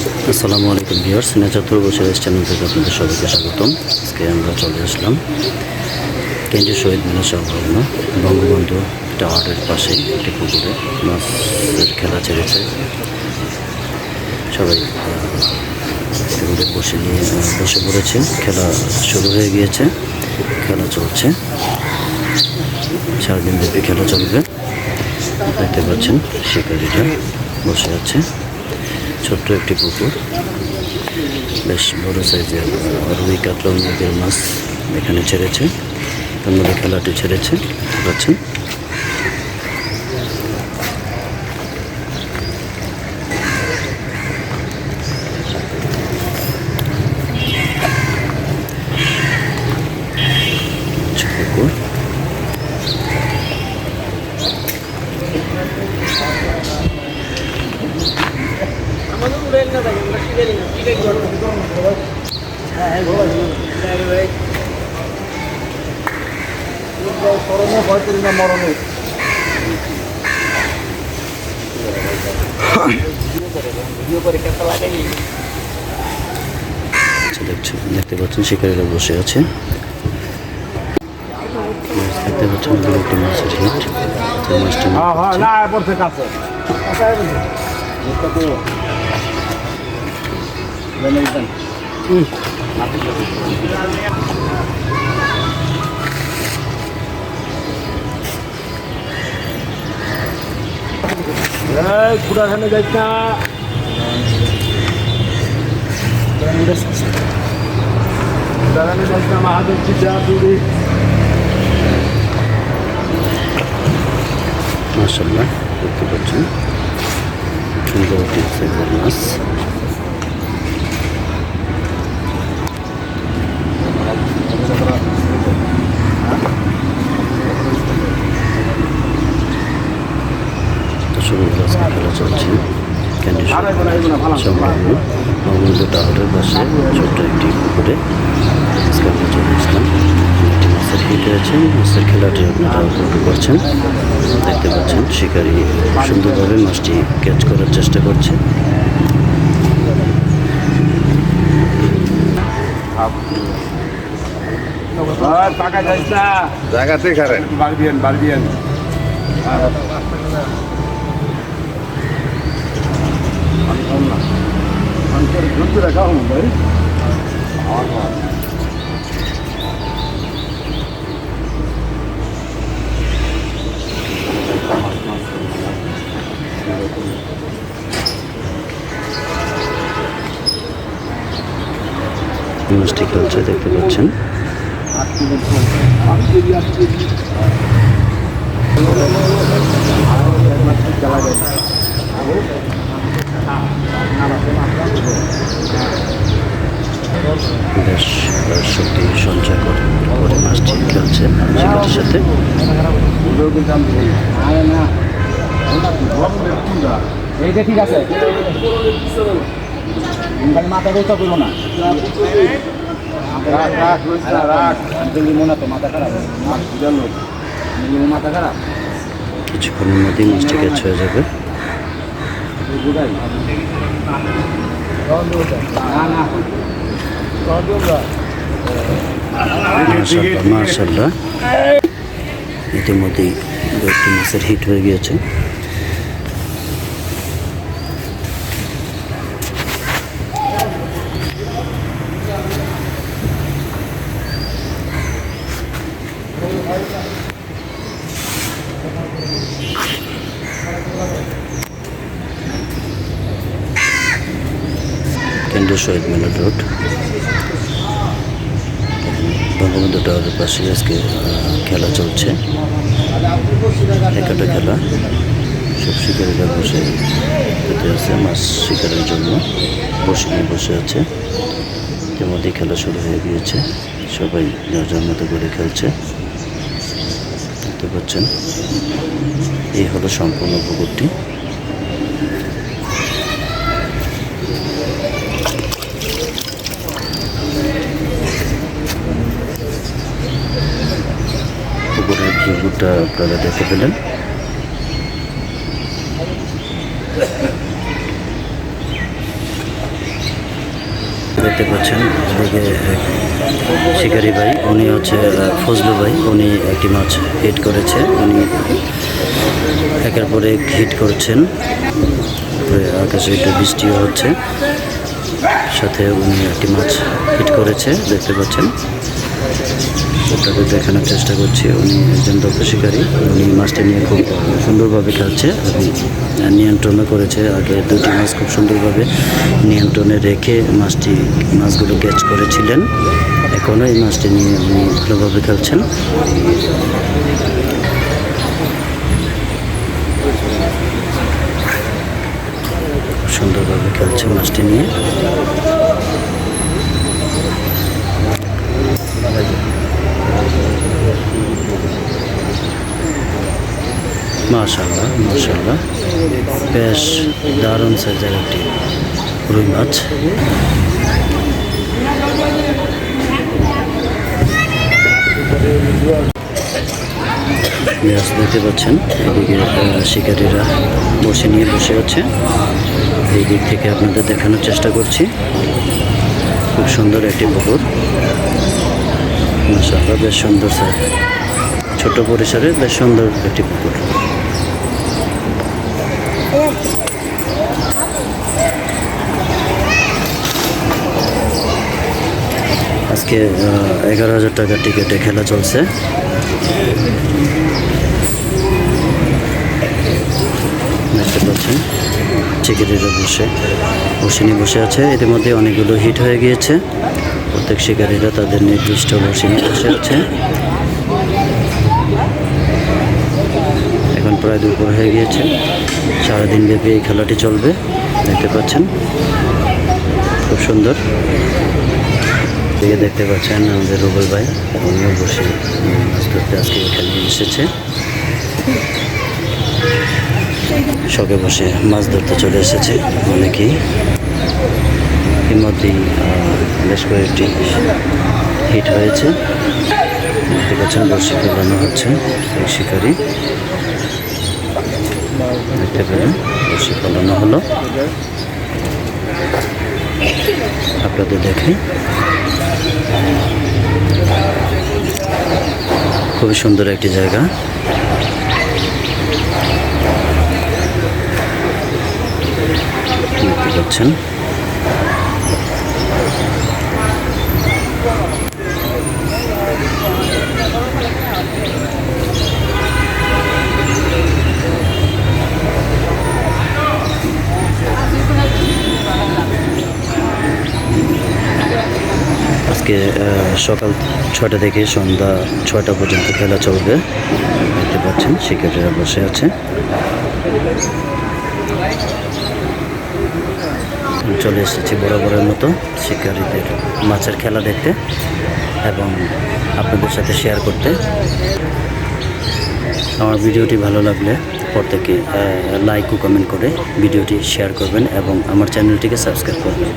আসসালামু আলাইকুম ভিউয়ার্স বসে চ্যানেল থেকে আপনাদের সবাইকে স্বাগতম। আজকে আমরা চলে আসলাম কেন্দ্রীয় শহীদ মিনার সম্ভাবনা বঙ্গবন্ধু টাওয়ারের পাশে একটি পুকুরে। মাছের খেলা ছেড়েছে সবাই পুকুরে বসে নিয়ে বসে পড়েছে। খেলা শুরু হয়ে গিয়েছে। খেলা চলছে। সারাদিন ব্যাপী খেলা চলবে। দেখতে পাচ্ছেন শিকারীরা বসে আছে। ছোট্ট একটি পুকুর। বেশ বড় সাইজের রুই কাতলা মাছ এখানে ছেড়েছে। মধ্যে খেলাটি ছেড়েছে পাচ্ছেন ছোট পুকুর দেখছেন দেখতে পাচ্ছেন শিকারীরা বসে আছে। দেখতে পাচ্ছেন একটি মাছের হিট মাছটা কাছে। এই কুড়া খানে যাইস না কুড়াখানে যাইস না মাহাদের চিঠা তুলি মাসাল্লাহ দেখতে পাচ্ছেন সুন্দর একটি সাইজের মাছ দর্শক আজকে খেলা চলছে। ক্যান্ডি সম্পূর্ণ বঙ্গবন্ধু টাওয়ারের পাশে ছোট্ট একটি পুকুরে আজকে আমরা চলে আসলাম। একটি মাছের হিট হয়েছে মাছের খেলাটি আপনারা উপভোগ করছেন। দেখতে পাচ্ছেন শিকারী সুন্দরভাবে মাছটি ক্যাচ করার চেষ্টা করছে। জায়গাতে খারেন বাড়ি দিয়েন বাড়ি দিয়েন। রাখা হম ভাই মাছটি খেলছে দেখতে পাচ্ছেন। বেশ শক্তি সঞ্চয় করে করে মাছটি খেলছে শিকারির সাথে এইটা ঠিক আছে। মাথা বলতে করব না। রাখ রাখ রইস না রাখ দিল্লি তো মাথা খারাপ। মাছ মাথা খারাপ। কিছুক্ষণের মধ্যেই ক্যাচ হয়ে যাবে। মার্শাল্লাহ। ইতিমধ্যেই দু একটি মাছের হিট হয়ে গিয়েছে। কেন্দ্রীয় শহীদ মিনার রোড। বঙ্গবন্ধু টাওয়ারের পাশে আজকে খেলা চলছে। একটা খেলা। সব শিকারীরা বসে পেতে আছে মাছ শিকারের জন্য। বসে নিয়ে বসে আছে। ইতিমধ্যেই খেলা শুরু হয়ে গিয়েছে। সবাই যার যার মতো করে খেলছে। দেখতে পাচ্ছেন। এই হলো সম্পূর্ণ পুকুরটি। ভিউটা আপনারা দেখতে পেলেন দেখতে পাচ্ছেন, এদিকে শিকারি ভাই, উনি হচ্ছে ফজলু ভাই, উনি একটি মাছ হিট করেছে। উনি একের পর হিট করছেন। আকাশে একটু বৃষ্টিও হচ্ছে। সাথে উনি একটি মাছ হিট করেছে, দেখতে পাচ্ছেন। আপনাদের দেখানোর চেষ্টা করছি। উনি একজন দক্ষ শিকারী। উনি মাছটি নিয়ে খুব সুন্দরভাবে খেলছে এবং নিয়ন্ত্রণও করেছে। আগে দুটি মাছ খুব সুন্দরভাবে নিয়ন্ত্রণে রেখে মাছটি, মাছগুলো ক্যাচ করেছিলেন। এখনও এই মাছটি নিয়ে উনি ভালোভাবে খেলছেন। সুন্দরভাবে খেলছে মাছটি নিয়ে। মাশাল্লাহ মাশাল্লাহ বেশ দারুণ সাইজের একটি রুই মাছ। পেঁয়াজ দেখতে পাচ্ছেন, এদিকে শিকারীরা বসে নিয়ে বসে আছে। এই দিক থেকে আপনাদের দেখানোর চেষ্টা করছি। খুব সুন্দর একটি পুকুর। মাশাল্লাহ বেশ সুন্দর স্যার। ছোট পরিসরে বেশ সুন্দর একটি পুকুর। আজকে এগারো হাজার টাকার টিকিটে খেলা চলছে। দেখতে পাচ্ছেন। শিকারীরা বসে। বসিনি, বসে আছে। এর মধ্যে অনেকগুলো হিট হয়ে গিয়েছে। প্রত্যেক শিকারীরা তাদের নির্দিষ্ট বসিনি, বসে আছে। এখন প্রায় দুপুর হয়ে গিয়েছে। সারাদিন ব্যাপী এই খেলাটি চলবে, দেখতে পাচ্ছেন। খুব সুন্দর। দিকে দেখতে পাচ্ছেন আমাদের রুবেল ভাই উনিও বসে মাছ ধরতে আজকে এখানে এসেছে। শখে বসে মাছ ধরতে চলে এসেছে অনেকেই। ইতিমধ্যেই বেশ কয়েকটি হিট হয়েছে। দেখতে পাচ্ছেন বর্ষি ফেলানো হচ্ছে শিকারি। দেখতে পেলেন বর্ষি ফেলানো হলো। আপনাদের দেখাই। খুবই সুন্দর একটি জায়গা। দেখতে পাচ্ছেন আজকে সকাল ছয়টা থেকে সন্ধ্যা ছটা পর্যন্ত খেলা চলবে। দেখতে পাচ্ছেন, শিক্ষার্থীরা বসে আছে। চলে এসেছি বরাবরের মতো শিকারীদের মাছের খেলা দেখতে এবং আপনাদের সাথে শেয়ার করতে। আমার ভিডিওটি ভালো লাগলে প্রত্যেকে লাইক ও কমেন্ট করে ভিডিওটি শেয়ার করবেন এবং আমার চ্যানেলটিকে সাবস্ক্রাইব করবেন।